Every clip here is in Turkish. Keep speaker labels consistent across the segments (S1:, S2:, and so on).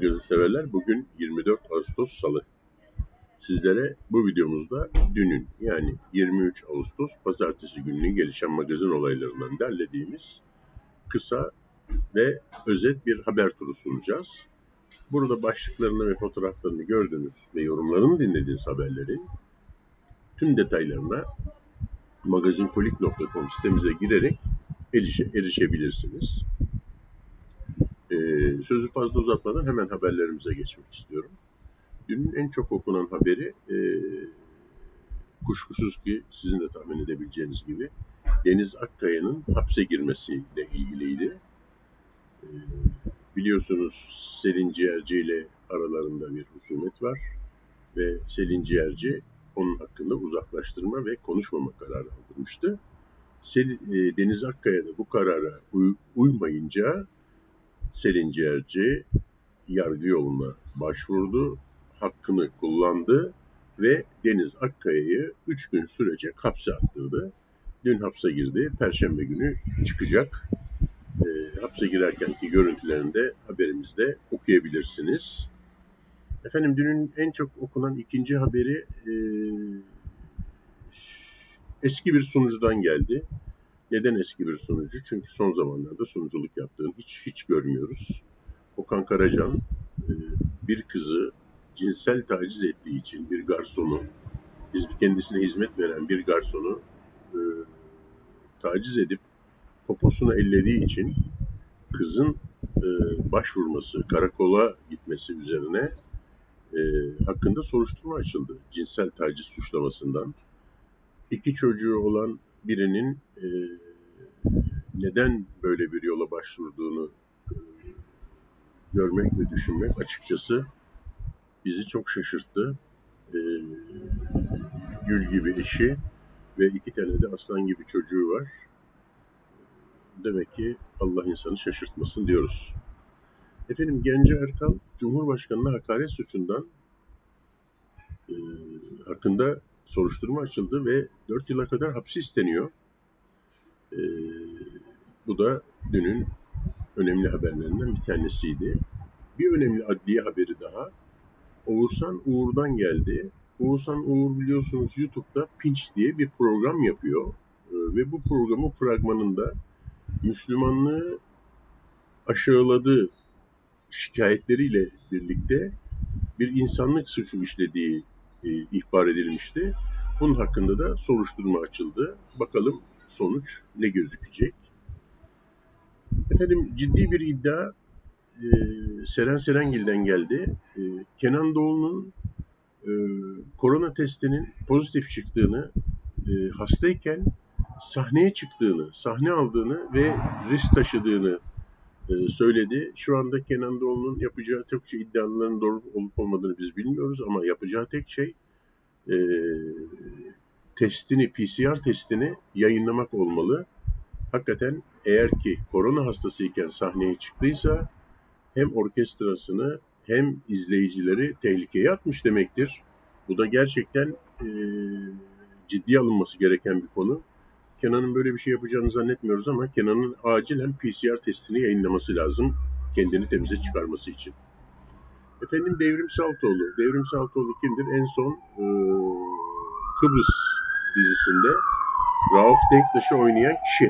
S1: magazin severler. Bugün 24 Ağustos Salı. Sizlere bu videomuzda dünün yani 23 Ağustos Pazartesi gününün gelişen magazin olaylarından derlediğimiz kısa ve özet bir haber turu sunacağız. Burada başlıklarını ve fotoğraflarını gördüğünüz ve yorumlarını dinlediğiniz haberlerin tüm detaylarına magazinkolik.com sitemize girerek erişe, erişebilirsiniz. Sözü fazla uzatmadan hemen haberlerimize geçmek istiyorum. Dünün en çok okunan haberi e, kuşkusuz ki sizin de tahmin edebileceğiniz gibi Deniz Akkaya'nın hapse girmesiyle ilgiliydi. E, biliyorsunuz Selin Ciğerci ile aralarında bir husumet var ve Selin Ciğerci onun hakkında uzaklaştırma ve konuşmama kararı aldırmıştı. E, Deniz Akkaya da bu karara uy, uymayınca Selin Ciğerci yargı yoluna başvurdu, hakkını kullandı ve Deniz Akkaya'yı 3 gün sürecek hapse attırdı. Dün hapse girdi, Perşembe günü çıkacak. E, hapse girerkenki görüntülerini de haberimizde okuyabilirsiniz. Efendim dünün en çok okunan ikinci haberi e, eski bir sunucudan geldi. Neden eski bir sunucu? Çünkü son zamanlarda sunuculuk yaptığını hiç hiç görmüyoruz. Okan Karacan e, bir kızı cinsel taciz ettiği için bir garsonu, biz kendisine hizmet veren bir garsonu e, taciz edip poposunu ellediği için kızın e, başvurması, karakola gitmesi üzerine hakkında soruşturma açıldı. Cinsel taciz suçlamasından. İki çocuğu olan birinin e, neden böyle bir yola başvurduğunu e, görmek ve düşünmek açıkçası bizi çok şaşırttı. E, gül gibi eşi ve iki tane de aslan gibi çocuğu var. Demek ki Allah insanı şaşırtmasın diyoruz. Efendim Gence Erkal Cumhurbaşkanı'na hakaret suçundan e, hakkında soruşturma açıldı ve 4 yıla kadar hapsi isteniyor. E, bu da dünün önemli haberlerinden bir tanesiydi. Bir önemli adliye haberi daha. Oğuzhan Uğur'dan geldi. Oğuzhan Uğur biliyorsunuz YouTube'da Pinch diye bir program yapıyor. E, ve bu programın fragmanında Müslümanlığı aşağıladığı şikayetleriyle birlikte bir insanlık suçu işlediği e, ihbar edilmişti. Bunun hakkında da soruşturma açıldı. Bakalım sonuç ne gözükecek. Efendim ciddi bir iddia e, Seren Serengil'den geldi. E, Kenan Doğulu'nun e, korona testinin pozitif çıktığını, e, hastayken sahneye çıktığını, sahne aldığını ve risk taşıdığını söyledi. Şu anda Kenan Doğulu'nun yapacağı tek şey iddiaların doğru olup olmadığını biz bilmiyoruz ama yapacağı tek şey e, testini, PCR testini yayınlamak olmalı. Hakikaten eğer ki korona hastasıyken sahneye çıktıysa hem orkestrasını hem izleyicileri tehlikeye atmış demektir. Bu da gerçekten e, ciddiye alınması gereken bir konu. Kenan'ın böyle bir şey yapacağını zannetmiyoruz ama Kenan'ın acilen PCR testini yayınlaması lazım kendini temize çıkarması için. Efendim Devrim Saltoğlu. Devrim Saltoğlu kimdir? En son e, Kıbrıs dizisinde Rauf Denktaş'ı oynayan kişi.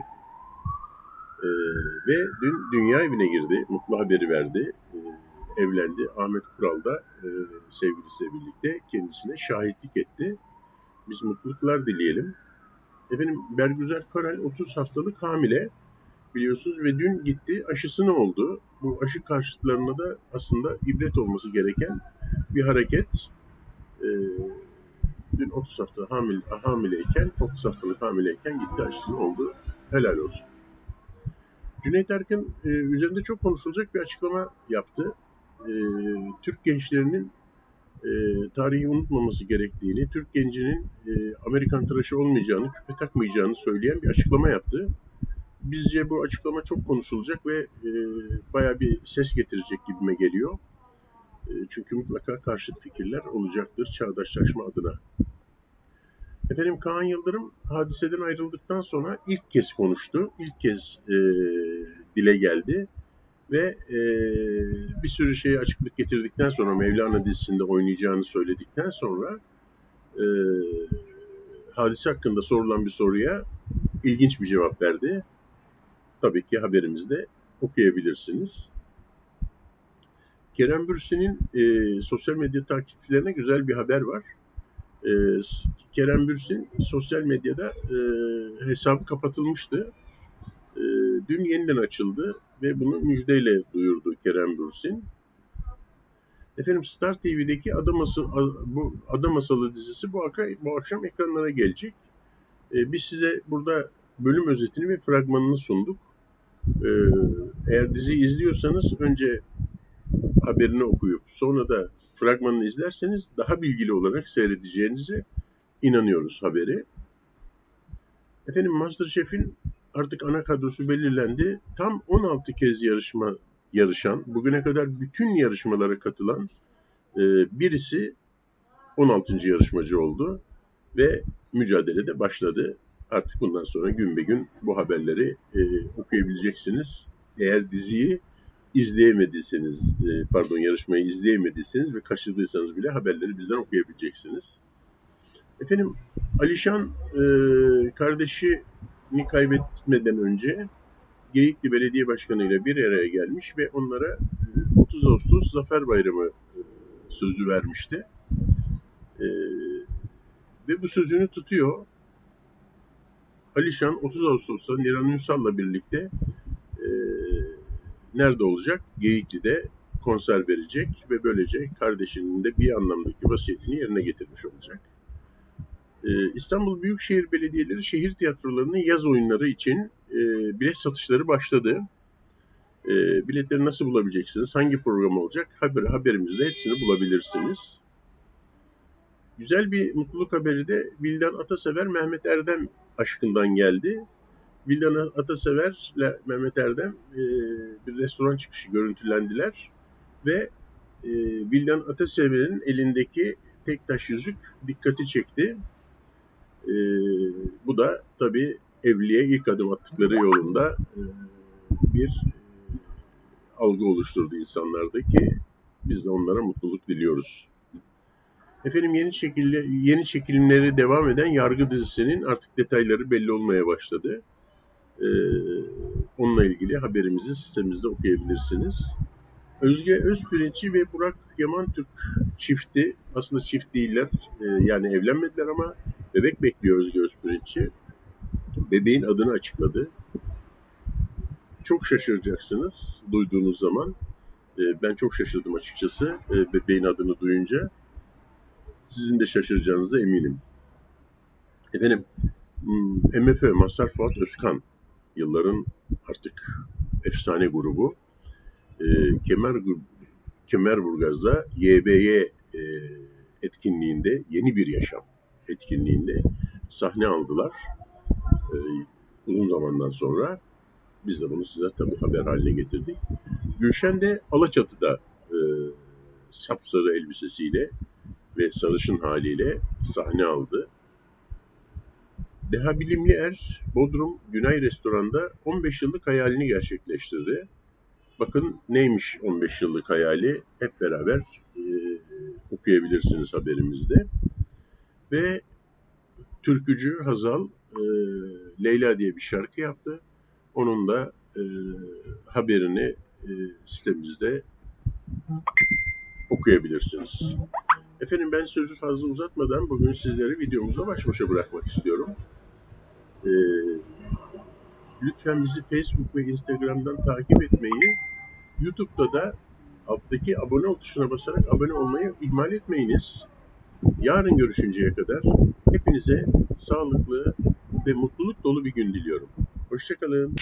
S1: E, ve dün dünya evine girdi. Mutlu haberi verdi. E, evlendi. Ahmet Kural da e, sevgilisiyle birlikte kendisine şahitlik etti. Biz mutluluklar dileyelim. Efendim Bergüzar Korel 30 haftalık hamile biliyorsunuz ve dün gitti aşısını oldu. Bu aşı karşıtlarına da aslında ibret olması gereken bir hareket. Ee, dün 30 hafta hamile, hamileyken, 30 haftalık hamileyken gitti aşısını oldu. Helal olsun. Cüneyt Arkın e, üzerinde çok konuşulacak bir açıklama yaptı. E, Türk gençlerinin e, tarihi unutmaması gerektiğini, Türk gencinin e, Amerikan tıraşı olmayacağını, küpe takmayacağını söyleyen bir açıklama yaptı. Bizce bu açıklama çok konuşulacak ve e, baya bir ses getirecek gibime geliyor. E, çünkü mutlaka karşıt fikirler olacaktır çağdaşlaşma adına. Efendim Kaan Yıldırım hadiseden ayrıldıktan sonra ilk kez konuştu, ilk kez e, dile geldi Ve e, bir sürü şeye açıklık getirdikten sonra Mevlana dizisinde oynayacağını söyledikten sonra e, hadise hakkında sorulan bir soruya ilginç bir cevap verdi. Tabii ki haberimizde okuyabilirsiniz. Kerem Bürsin'in e, sosyal medya takipçilerine güzel bir haber var. E, Kerem Bürsin sosyal medyada e, hesabı kapatılmıştı. E, dün yeniden açıldı ve bunu müjdeyle duyurdu Kerem Bürsin. Efendim Star TV'deki Ada Masalı, bu Ada Masalı dizisi bu, bu akşam ekranlara gelecek. E, biz size burada bölüm özetini ve fragmanını sunduk. E, eğer dizi izliyorsanız önce haberini okuyup sonra da fragmanını izlerseniz daha bilgili olarak seyredeceğinize inanıyoruz haberi. Efendim Masterchef'in artık ana kadrosu belirlendi. Tam 16 kez yarışma yarışan, bugüne kadar bütün yarışmalara katılan e, birisi 16. yarışmacı oldu ve mücadele de başladı. Artık bundan sonra gün be gün bu haberleri e, okuyabileceksiniz. Eğer diziyi izleyemediyseniz, e, pardon yarışmayı izleyemediyseniz ve kaçırdıysanız bile haberleri bizden okuyabileceksiniz. Efendim Alişan e, kardeşini kaybetmeden önce Geyikli Belediye Başkanı ile bir araya gelmiş ve onlara 30 Ağustos Zafer Bayramı e, sözü vermişti. E, ve bu sözünü tutuyor. Alişan 30 Ağustos'ta Niran Ünsal'la birlikte e, nerede olacak? Geyikli'de konser verecek ve böylece kardeşinin de bir anlamdaki vasiyetini yerine getirmiş olacak. Ee, İstanbul Büyükşehir Belediyeleri şehir tiyatrolarının yaz oyunları için e, bilet satışları başladı. E, biletleri nasıl bulabileceksiniz? Hangi program olacak? Haber, haberimizde hepsini bulabilirsiniz. Güzel bir mutluluk haberi de Vildan Atasever Mehmet Erdem aşkından geldi. Vildan Atasever ile Mehmet Erdem e, bir restoran çıkışı görüntülendiler ve e, Vildan Atasever'in elindeki tek taş yüzük dikkati çekti. E, bu da tabii evliliğe ilk adım attıkları yolunda e, bir e, algı oluşturdu insanlarda ki biz de onlara mutluluk diliyoruz. Efendim yeni çekildi, yeni çekimleri devam eden Yargı dizisinin artık detayları belli olmaya başladı. Ee, onunla ilgili haberimizi sitemizde okuyabilirsiniz. Özge Özpirinççi ve Burak Yaman Türk çifti, aslında çift değiller, e, yani evlenmediler ama bebek bekliyor Özge Özpirinççi. Bebeğin adını açıkladı. Çok şaşıracaksınız duyduğunuz zaman. E, ben çok şaşırdım açıkçası e, bebeğin adını duyunca. Sizin de şaşıracağınıza eminim. Efendim, MF Mazhar Fuat Özkan yılların artık efsane grubu. E, Kemer Kemerburgaz'da YBY e, etkinliğinde yeni bir yaşam etkinliğinde sahne aldılar. E, uzun zamandan sonra biz de bunu size tabii haber haline getirdik. Gülşen de Alaçatı'da e, sapsarı elbisesiyle ve sarışın haliyle sahne aldı. Deha Bilimli Er, Bodrum Günay Restoran'da 15 yıllık hayalini gerçekleştirdi. Bakın neymiş 15 yıllık hayali hep beraber e, okuyabilirsiniz haberimizde. Ve türkücü Hazal e, Leyla diye bir şarkı yaptı. Onun da e, haberini e, sitemizde okuyabilirsiniz. Efendim ben sözü fazla uzatmadan bugün sizleri videomuzla baş başa bırakmak istiyorum. Ee, lütfen bizi Facebook ve Instagram'dan takip etmeyi, YouTube'da da alttaki abone ol tuşuna basarak abone olmayı ihmal etmeyiniz. Yarın görüşünceye kadar hepinize sağlıklı ve mutluluk dolu bir gün diliyorum. Hoşçakalın.